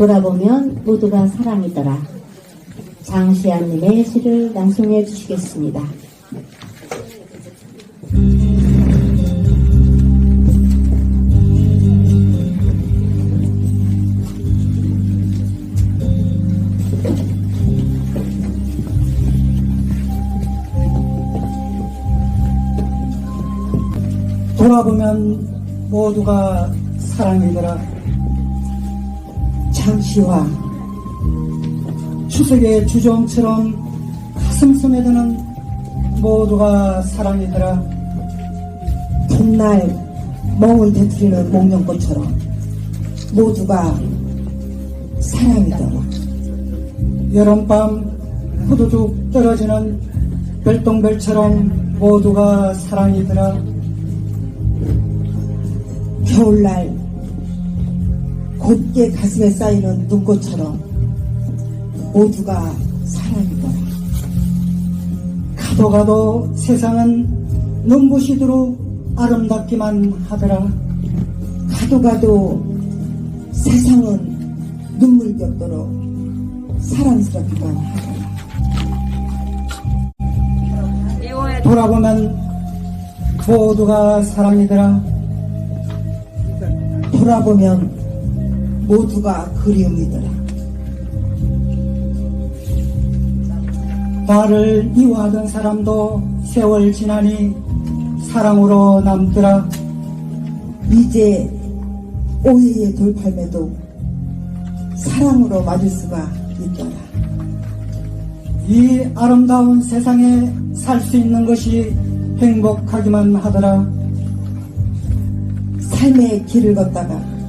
돌아보면 모두가 사랑이더라. 장시안님의 시를 낭송해 주시겠습니다. 돌아보면 모두가 사랑이더라. 장시와 추석의 주종처럼 가슴 스며드는 모두가 사랑이더라. 봄날 멍을 되풀이는 목련꽃처럼 모두가 사랑이더라. 여름밤 후두둑 떨어지는 별똥별처럼 모두가 사랑이더라. 겨울날 곱게 가슴에 쌓이는 눈꽃처럼 모두가 사랑이더라. 가도 가도 세상은 눈부시도록 아름답기만 하더라. 가도 가도 세상은 눈물겹도록 사랑스럽기만 하더라. 돌아보면 모두가 사랑이더라. 돌아보면 모두가 그리움이더라. 나를 미워하던 사람도 세월 지나니 사랑으로 남더라. 이제 오해의 돌팔매도 사랑으로 맞을 수가 있더라. 이 아름다운 세상에 살 수 있는 것이 행복하기만 하더라. 삶의 길을 걷다가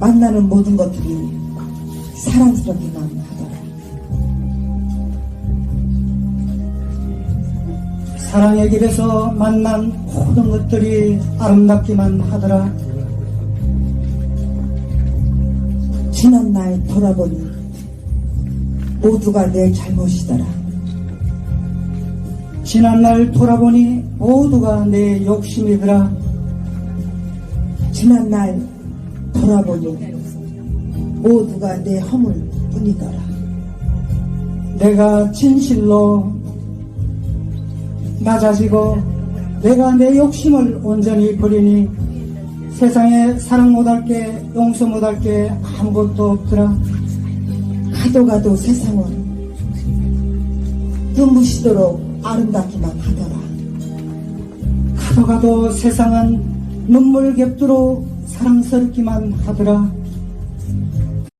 만나는 모든 것들이 사랑스럽기만 하더라. 사랑의 길에서 만난 모든 것들이 아름답기만 하더라. 지난 날 돌아보니 모두가 내 잘못이더라. 지난 날 돌아보니 모두가 내 욕심이더라. 지난 날 돌아보니 모두가 내 허물 뿐이더라. 내가 진실로 낮아지고 내가 내 욕심을 온전히 버리니 세상에 사랑 못할 게 용서 못할 게 아무것도 없더라. 가도 가도 세상은 눈부시도록 아름답기만 하더라. 가도 가도 세상은 눈물 겹도록 사랑스럽기만 하더라.